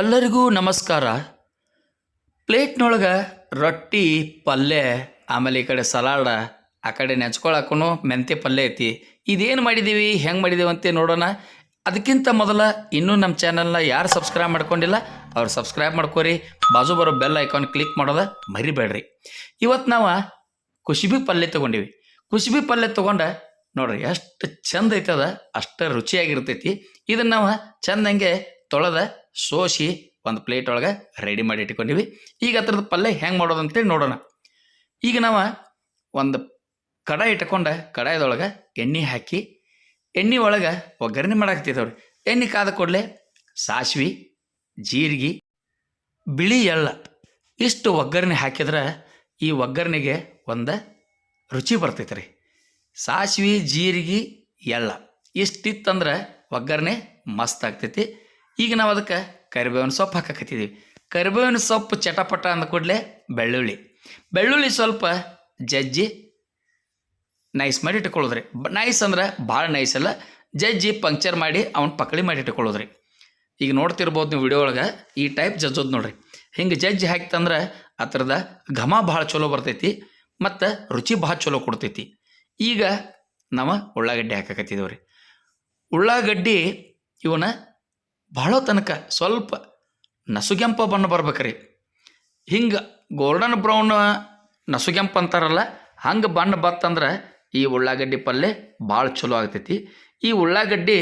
ಎಲ್ಲರಿಗೂ ನಮಸ್ಕಾರ. ಪ್ಲೇಟ್ನೊಳಗೆ ರೊಟ್ಟಿ, ಪಲ್ಯ, ಆಮೇಲೆ ಈ ಕಡೆ ಸಲಾಡ, ಆ ಕಡೆ ನೆಂಚ್ಕೊಳಕ್ಕೂ ಮೆಂತ್ಯ ಪಲ್ಯ ಐತಿ. ಇದೇನು ಮಾಡಿದ್ದೀವಿ ಹೆಂಗೆ ಮಾಡಿದ್ದೀವಿ ಅಂತ ನೋಡೋಣ. ಅದಕ್ಕಿಂತ ಮೊದಲು ಇನ್ನೂ ನಮ್ಮ ಚಾನಲ್ನ ಯಾರು ಸಬ್ಸ್ಕ್ರೈಬ್ ಮಾಡ್ಕೊಂಡಿಲ್ಲ, ಅವ್ರು ಸಬ್ಸ್ಕ್ರೈಬ್ ಮಾಡ್ಕೋರಿ. ಬಾಜು ಬರೋ ಬೆಲ್ ಐಕಾನ್ ಕ್ಲಿಕ್ ಮಾಡೋದ ಮರಿಬೇಡ್ರಿ. ಇವತ್ತು ನಾವು ಕುಶಿಬಿ ಪಲ್ಯ ತೊಗೊಂಡಿವಿ. ಕುಶಿಬಿ ಪಲ್ಯ ತೊಗೊಂಡ ನೋಡ್ರಿ, ಎಷ್ಟು ಚಂದ ಐತದ, ಅಷ್ಟು ರುಚಿಯಾಗಿರ್ತೈತಿ. ಇದನ್ನು ನಾವು ಚಂದಂಗೆ ತೊಳೆದ ಸೋಸಿ ಒಂದು ಪ್ಲೇಟ್ ಒಳಗೆ ರೆಡಿ ಮಾಡಿ ಇಟ್ಕೊಂಡಿವಿ. ಈಗ ಹತ್ರದ ಪಲ್ಯ ಹೆಂಗೆ ಮಾಡೋದು ಅಂತೇಳಿ ನೋಡೋಣ. ಈಗ ನಾವು ಒಂದು ಕಡಾಯಿ ಇಟ್ಕೊಂಡು ಕಡಾಯದೊಳಗೆ ಎಣ್ಣೆ ಹಾಕಿ, ಎಣ್ಣೆ ಒಳಗೆ ಒಗ್ಗರಣೆ ಮಾಡಾಕತ್ತಿದ್ದವ್ರಿ ಎಣ್ಣೆ ಕಾದ ಕೂಡಲೇ ಸಾಸ್ವಿ, ಜೀರಿಗೆ, ಬಿಳಿ ಎಳ್ಳ ಇಷ್ಟು ಒಗ್ಗರಣೆ ಹಾಕಿದ್ರೆ ಈ ಒಗ್ಗರಣೆಗೆ ಒಂದು ರುಚಿ ಬರ್ತೈತೆ ರೀ ಸಾಸ್ವಿ, ಜೀರಿಗೆ, ಎಳ್ಳ ಇಷ್ಟಿತ್ತಂದ್ರೆ ಒಗ್ಗರಣೆ ಮಸ್ತ್ ಆಗ್ತೈತಿ. ಈಗ ನಾವು ಅದಕ್ಕೆ ಕರಿಬೇವಿನ ಸೊಪ್ಪು ಹಾಕಕತ್ತಿದ್ದೀವಿ ಕರಿಬೇವಿನ ಸೊಪ್ಪು ಚಟಪಟ ಅಂದ ಕೂಡಲೇ ಬೆಳ್ಳುಳ್ಳಿ. ಬೆಳ್ಳುಳ್ಳಿ ಸ್ವಲ್ಪ ಜಜ್ಜಿ ನೈಸ್ ಮಾಡಿ ಇಟ್ಕೊಳ್ಳೋದ್ರಿ. ನೈಸ್ ಅಂದ್ರೆ ಭಾಳ ನೈಸ್ ಅಲ್ಲ. ಜಜ್ಜಿ ಪಂಕ್ಚರ್ ಮಾಡಿ ಅವ್ನ ಪಕಳಿ ಮಾಡಿ ಇಟ್ಕೊಳ್ಳೋದ್ರಿ. ಈಗ ನೋಡ್ತಿರ್ಬೋದು ನೀವು ವಿಡಿಯೋ ಒಳಗೆ, ಈ ಟೈಪ್ ಜಜ್ಜೋದು ನೋಡ್ರಿ. ಹಿಂಗೆ ಜಜ್ಜಿ ಹಾಕ್ತಂದ್ರೆ ಅದ್ರದ ಘಮ ಭಾಳ ಚಲೋ ಬರ್ತೈತಿ ಮತ್ತು ರುಚಿ ಭಾಳ ಚಲೋ ಕೊಡ್ತೈತಿ. ಈಗ ನಾವು ಉಳ್ಳಾಗಡ್ಡಿ ಹಾಕಕತ್ತಿದ್ದೇವೆ ರೀ ಉಳ್ಳಾಗಡ್ಡಿ ಇವನ್ನ ಭಾಳ ತನಕ ಸ್ವಲ್ಪ ನಸುಗೆಂಪ ಬಣ್ಣ ಬರ್ಬೇಕ್ರಿ. ಹಿಂಗೆ ಗೋಲ್ಡನ್ ಬ್ರೌನ್ ನಸುಗೆಂಪು ಅಂತಾರಲ್ಲ, ಹಂಗೆ ಬಣ್ಣ ಬತ್ತಂದ್ರೆ ಈ ಉಳ್ಳಾಗಡ್ಡಿ ಪಲ್ಯ ಭಾಳ ಚಲೋ ಆಗ್ತೈತಿ. ಈ ಉಳ್ಳಾಗಡ್ಡಿ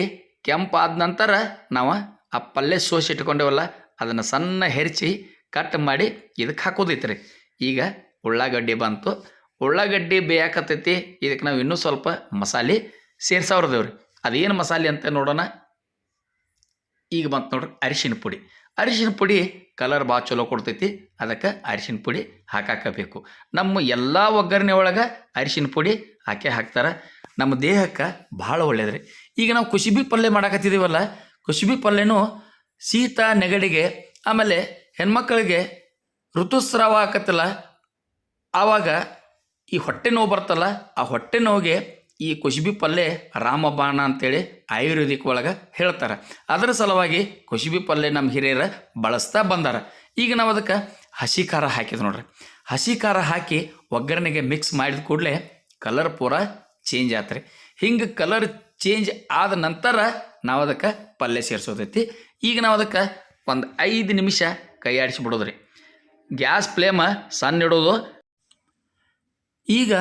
ಕೆಂಪಾದ ನಂತರ ನಾವು ಆ ಪಲ್ಯ ಸೋಸಿ ಇಟ್ಕೊಂಡೇವಲ್ಲ, ಅದನ್ನು ಸಣ್ಣ ಹೆರಿಚಿ ಕಟ್ ಮಾಡಿ ಇದಕ್ಕೆ ಹಾಕೋದೈತೆ ರೀ ಈಗ ಉಳ್ಳಾಗಡ್ಡಿ ಬಂತು. ಉಳ್ಳಾಗಡ್ಡಿ ಬೇಯಾಕತ್ತೈತಿ ಇದಕ್ಕೆ ನಾವು ಇನ್ನೂ ಸ್ವಲ್ಪ ಮಸಾಲೆ ಸೇರ್ಸವ್ರದೇವ್ರಿ. ಅದೇನು ಮಸಾಲೆ ಅಂತ ನೋಡೋಣ. ಈಗ ಬಂತು ನೋಡ್ರಿ ಅರಿಶಿನ ಪುಡಿ. ಅರಿಶಿನ ಪುಡಿ ಕಲರ್ ಭಾಳ ಚಲೋ ಕೊಡ್ತೈತಿ. ಅದಕ್ಕೆ ಅರಿಶಿನ ಪುಡಿ ಹಾಕಾಕಬೇಕು. ನಮ್ಮ ಎಲ್ಲ ಒಗ್ಗರಣೆ ಒಳಗೆ ಅರಿಶಿನ ಪುಡಿ ಹಾಕೇ ಹಾಕ್ತಾರೆ. ನಮ್ಮ ದೇಹಕ್ಕೆ ಭಾಳ ಒಳ್ಳೆಯದ್ರಿ ಈಗ ನಾವು ಕುಸುಬಿ ಪಲ್ಯ ಮಾಡಾಕತ್ತಿದ್ದೀವಲ್ಲ ಕುಸುಬಿ ಪಲ್ಯನೂ ಶೀತ, ನೆಗಡಿಗೆ, ಆಮೇಲೆ ಹೆಣ್ಮಕ್ಳಿಗೆ ಋತುಸ್ರಾವ ಆಕತ್ತಲ್ಲ, ಆವಾಗ ಈ ಹೊಟ್ಟೆ ನೋವು ಬರ್ತಲ್ಲ, ಆ ಹೊಟ್ಟೆ ನೋವಿಗೆ ಈ ಕುಶುಬಿ ಪಲ್ಯ ರಾಮಬಾಣ ಅಂತೇಳಿ ಆಯುರ್ವೇದಿಕ್ ಒಳಗೆ ಹೇಳ್ತಾರೆ. ಅದರ ಸಲುವಾಗಿ ಕುಶುಬಿ ಪಲ್ಯ ನಮ್ಮ ಹಿರಿಯರು ಬಳಸ್ತಾ ಬಂದಾರ. ಈಗ ನಾವು ಅದಕ್ಕೆ ಹಸಿ ಖಾರ ಹಾಕಿದ್ವಿ ನೋಡ್ರಿ. ಹಸಿ ಖಾರ ಹಾಕಿ ಒಗ್ಗರಣೆಗೆ ಮಿಕ್ಸ್ ಮಾಡಿದ ಕೂಡಲೇ ಕಲರ್ ಪೂರ ಚೇಂಜ್ ಆತ್ರಿ. ಹಿಂಗೆ ಕಲರ್ ಚೇಂಜ್ ಆದ ನಂತರ ನಾವು ಅದಕ್ಕೆ ಪಲ್ಯ ಸೇರಿಸೋದೈತಿ. ಈಗ ನಾವು ಅದಕ್ಕೆ ಒಂದು ಐದು ನಿಮಿಷ ಕೈ ಆಡಿಸಿ ಗ್ಯಾಸ್ ಫ್ಲೇಮ ಸಣ್ಣ ಇಡೋದು. ಈಗ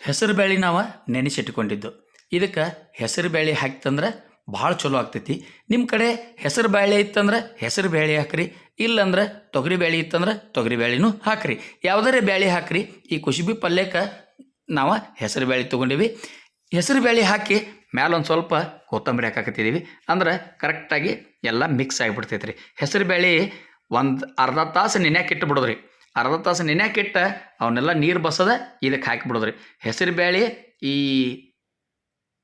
ಹೆಸರು ಬೇಳೆ ನಾವು ನೆನೆಸಿಟ್ಕೊಂಡಿದ್ದು ಇದಕ್ಕೆ ಹೆಸರು ಬೇಳೆ ಹಾಕ್ತಂದ್ರೆ ಭಾಳ ಚಲೋ ಆಗ್ತೈತಿ. ನಿಮ್ಮ ಕಡೆ ಹೆಸರು ಬೇಳೆ ಇತ್ತಂದ್ರೆ ಹೆಸರು ಬೇಳೆ ಹಾಕ್ರಿ, ಇಲ್ಲಂದ್ರೆ ತೊಗರಿ ಬೇಳೆ ಇತ್ತಂದ್ರೆ ತೊಗರಿ ಬೇಳೆನೂ ಹಾಕ್ರಿ. ಯಾವುದಾರೆ ಬೇಳೆ ಹಾಕ್ರಿ, ಈ ಕುಸುಬಿ ಪಲ್ಯಕ್ಕೆ ನಾವು ಹೆಸರು ಬೇಳೆ ತೊಗೊಂಡಿವಿ. ಹೆಸರು ಬೇಳೆ ಹಾಕಿ ಮ್ಯಾಲೊಂದು ಸ್ವಲ್ಪ ಕೊತ್ತಂಬರಿ ಹಾಕಾಕತ್ತಿದ್ದೀವಿ ಅಂದ್ರೆ ಕರೆಕ್ಟಾಗಿ ಎಲ್ಲ ಮಿಕ್ಸ್ ಆಗಿಬಿಡ್ತೈತೆ ರೀ ಹೆಸರು ಬೇಳೆ ಒಂದು ಅರ್ಧ ತಾಸು ನೆನೆಯಾಕಿಟ್ಟು ಬಿಡೋದ್ರಿ ಅರ್ಧ ತಾಸು ನೆನೆಯಾಕಿಟ್ಟ ಅವನ್ನೆಲ್ಲ ನೀರು ಬಸದ ಇದಕ್ಕೆ ಹಾಕಿಬಿಡೋದ್ರಿ. ಹೆಸರು ಬೇಳೆ ಈ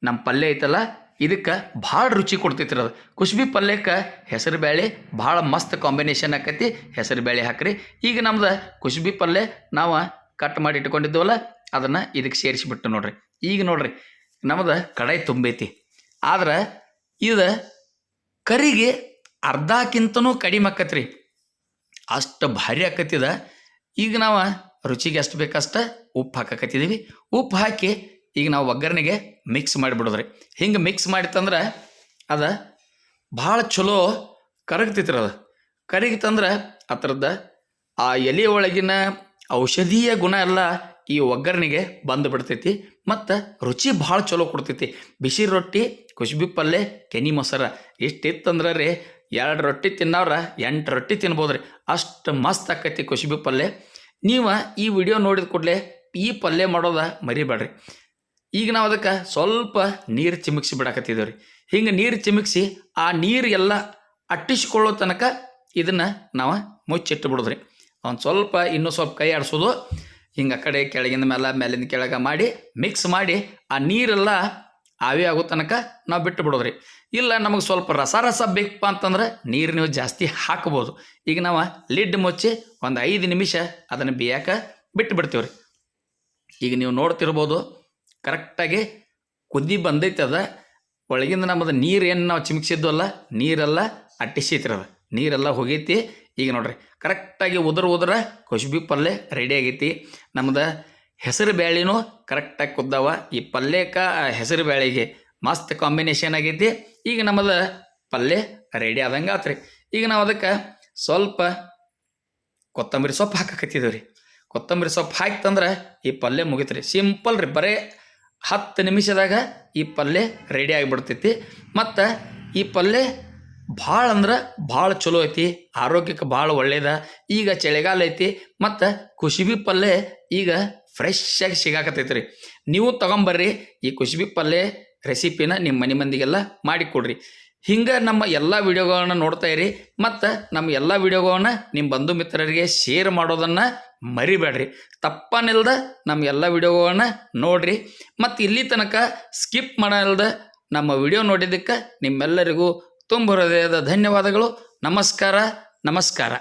ನಮ್ಮ ಪಲ್ಯ ಐತಲ್ಲ, ಇದಕ್ಕೆ ಭಾಳ ರುಚಿ ಕೊಡ್ತೈತಿ ಅದು. ಕುಶ್ಬಿ ಪಲ್ಯಕ್ಕೆ ಹೆಸರು ಬೇಳೆ ಭಾಳ ಮಸ್ತ್ ಕಾಂಬಿನೇಷನ್ ಆಕೈತಿ, ಹೆಸರು ಬೇಳೆ ಹಾಕ್ರಿ. ಈಗ ನಮ್ದು ಕುಸುಬಿ ಪಲ್ಯ ನಾವು ಕಟ್ ಮಾಡಿ ಇಟ್ಕೊಂಡಿದ್ದೇವಲ್ಲ, ಅದನ್ನು ಇದಕ್ಕೆ ಸೇರಿಸಿಬಿಟ್ಟು ನೋಡ್ರಿ. ಈಗ ನೋಡ್ರಿ, ನಮ್ದು ಕಡಾಯಿ ತುಂಬೈತಿ. ಆದ್ರೆ ಇದು ಕರಿಗೆ ಅರ್ಧಕ್ಕಿಂತನೂ ಕಡಿಮೆ ಆಕತ್ರಿ. ಅಷ್ಟು ಭಾರಿ ಆಕತ್ತಿದ. ಈಗ ನಾವು ರುಚಿಗೆ ಎಷ್ಟು ಬೇಕಷ್ಟ ಉಪ್ಪು ಹಾಕಕತ್ತಿದ್ದೀವಿ ಉಪ್ಪು ಹಾಕಿ ಈಗ ನಾವು ಒಗ್ಗರಣೆಗೆ ಮಿಕ್ಸ್ ಮಾಡಿಬಿಡೋದ್ರಿ. ಹಿಂಗೆ ಮಿಕ್ಸ್ ಮಾಡಿತ್ತಂದ್ರೆ ಅದು ಭಾಳ ಚಲೋ ಕರಗ್ತೈತ್ರಿ ಅದು. ಕರಗಿತಂದ್ರೆ ಆ ಥರದ್ದು ಆ ಎಲೆ ಒಳಗಿನ ಔಷಧೀಯ ಗುಣ ಎಲ್ಲ ಈ ಒಗ್ಗರಣೆಗೆ ಬಂದು ಬಿಡ್ತೈತಿ ಮತ್ತು ರುಚಿ ಭಾಳ ಚಲೋ ಕೊಡ್ತೈತಿ. ಬಿಸಿ ರೊಟ್ಟಿ ಕುಶ್ಬಿ ಪಲ್ಯ ಕೆನಿ ಮೊಸರ ಇಷ್ಟಿತ್ತಂದ್ರೆ ರೀ ಎರಡು ರೊಟ್ಟಿ ತಿನ್ನವ್ರ ಎಂಟು ರೊಟ್ಟಿ ತಿನ್ಬೋದು ರೀ ಅಷ್ಟು ಮಸ್ತ್ ಆಕೈತಿ ಕುಶ್ಬಿ ಪಲ್ಯ ನೀವು ಈ ವಿಡಿಯೋ ನೋಡಿದ ಕೂಡಲೇ ಈ ಪಲ್ಯ ಮಾಡೋದು ಮರಿಬೇಡ್ರಿ. ಈಗ ನಾವು ಅದಕ್ಕೆ ಸ್ವಲ್ಪ ನೀರು ಚಿಮುಕ್ಸಿ ಬಿಡಕತ್ತಿದ್ದೇವೆ ರೀ ಹಿಂಗೆ ನೀರು ಚಿಮುಕ್ಸಿ ಆ ನೀರು ಎಲ್ಲ ಅಟ್ಟಿಸ್ಕೊಳ್ಳೋ ತನಕ ಇದನ್ನು ನಾವು ಮುಚ್ಚಿಟ್ಟು ಬಿಡೋದ್ರಿ. ಒಂದು ಸ್ವಲ್ಪ ಇನ್ನೂ ಸ್ವಲ್ಪ ಕೈ ಆಡಿಸೋದು. ಹಿಂಗೆ ಆ ಕಡೆ ಕೆಳಗಿಂದ ಮೇಲೆ ಮೇಲಿಂದ ಕೆಳಗೆ ಮಾಡಿ ಮಿಕ್ಸ್ ಮಾಡಿ ಆ ನೀರೆಲ್ಲ ಆವಿ ಆಗೋ ತನಕ ನಾವು ಬಿಟ್ಟು ಬಿಡೋದ್ರಿ. ಇಲ್ಲ, ನಮಗೆ ಸ್ವಲ್ಪ ರಸ ರಸ ಬೇಕಪ್ಪ ಅಂತಂದ್ರೆ ನೀರು ನೀವು ಜಾಸ್ತಿ ಹಾಕ್ಬೋದು. ಈಗ ನಾವು ಲಿಡ್ ಮುಚ್ಚಿ ಒಂದು ಐದು ನಿಮಿಷ ಅದನ್ನು ಬೇಯಕ ಬಿಟ್ಟು ಬಿಡ್ತೀವಿ ಈಗ ನೀವು ನೋಡ್ತಿರ್ಬೋದು, ಕರೆಕ್ಟಾಗಿ ಕುದಿ ಬಂದೈತೆ ಅದ. ಒಳಗಿಂದ ನಮ್ಮದು ನೀರು ಏನು ನಾವು ಚಿಮುಕ್ಸಿದ್ವಲ್ಲ ನೀರೆಲ್ಲ ಅಟ್ಟಿಸೈತ್ರಿ ಅದು ನೀರೆಲ್ಲ ಹೋಗೈತಿ. ಈಗ ನೋಡ್ರಿ, ಕರೆಕ್ಟಾಗಿ ಉದುರ ಉದುರ ಕುಸುಬಿ ಪಲ್ಯ ರೆಡಿ ಆಗೈತಿ. ನಮ್ದು ಹೆಸರು ಬ್ಯಾಳಿನೂ ಕರೆಕ್ಟಾಗಿ ಕುದ್ದಾವ. ಈ ಪಲ್ಯಕ್ಕ ಹೆಸರು ಬ್ಯಾಳಿಗೆ ಮಸ್ತ್ ಕಾಂಬಿನೇಷನ್ ಆಗೈತಿ. ಈಗ ನಮ್ಮದು ಪಲ್ಯ ರೆಡಿ ಆದಂಗೆ ಆತ್ರಿ. ಈಗ ನಾವು ಅದಕ್ಕೆ ಸ್ವಲ್ಪ ಕೊತ್ತಂಬರಿ ಸೊಪ್ಪು ಹಾಕಕತ್ತಿದ್ದೇವೆ ರೀ ಕೊತ್ತಂಬರಿ ಸೊಪ್ಪು ಹಾಕ್ತಂದ್ರೆ ಈ ಪಲ್ಯ ಮುಗಿತ್ರಿ. ಸಿಂಪಲ್ ರೀ, ಬರೇ ಹತ್ತು ನಿಮಿಷದಾಗ ಈ ಪಲ್ಯ ರೆಡಿ ಆಗಿಬಿಡ್ತೈತಿ. ಮತ್ತು ಈ ಪಲ್ಯ ಭಾಳ ಅಂದ್ರೆ ಭಾಳ ಚಲೋ ಐತಿ, ಆರೋಗ್ಯಕ್ಕೆ ಭಾಳ ಒಳ್ಳೇದ. ಈಗ ಚಳಿಗಾಲ ಐತಿ, ಮತ್ತು ಕುಸುಬಿ ಪಲ್ಯ ಈಗ ಫ್ರೆಶ್ ಆಗಿ ಸಿಗಾಕತ್ತೈತ್ರಿ. ನೀವು ತಗೊಂಬರ್ರಿ, ಈ ಕುಸುಬಿ ಪಲ್ಯ ರೆಸಿಪಿನ ನಿಮ್ಮ ಮನೆ ಮಂದಿಗೆಲ್ಲ ಮಾಡಿಕೊಡ್ರಿ ಹಿಂಗೆ ನಮ್ಮ ಎಲ್ಲ ವಿಡಿಯೋಗಳನ್ನು ನೋಡ್ತಾ ಇರಿ, ಮತ್ತು ನಮ್ಮ ಎಲ್ಲ ವಿಡಿಯೋಗಳನ್ನು ನಿಮ್ಮ ಬಂಧು ಮಿತ್ರರಿಗೆ ಶೇರ್ ಮಾಡೋದನ್ನು ಮರಿಬೇಡ್ರಿ. ತಪ್ಪನಿಲ್ದ ನಮ್ಮ ಎಲ್ಲ ವಿಡಿಯೋಗಳನ್ನು ನೋಡ್ರಿ. ಮತ್ತು ಇಲ್ಲಿ ತನಕ ಸ್ಕಿಪ್ ಮಾಡಲ್ದ ನಮ್ಮ ವಿಡಿಯೋ ನೋಡಿದ್ದಕ್ಕೆ ನಿಮ್ಮೆಲ್ಲರಿಗೂ ತುಂಬ ಹೃದಯದ ಧನ್ಯವಾದಗಳು. ನಮಸ್ಕಾರ ನಮಸ್ಕಾರ.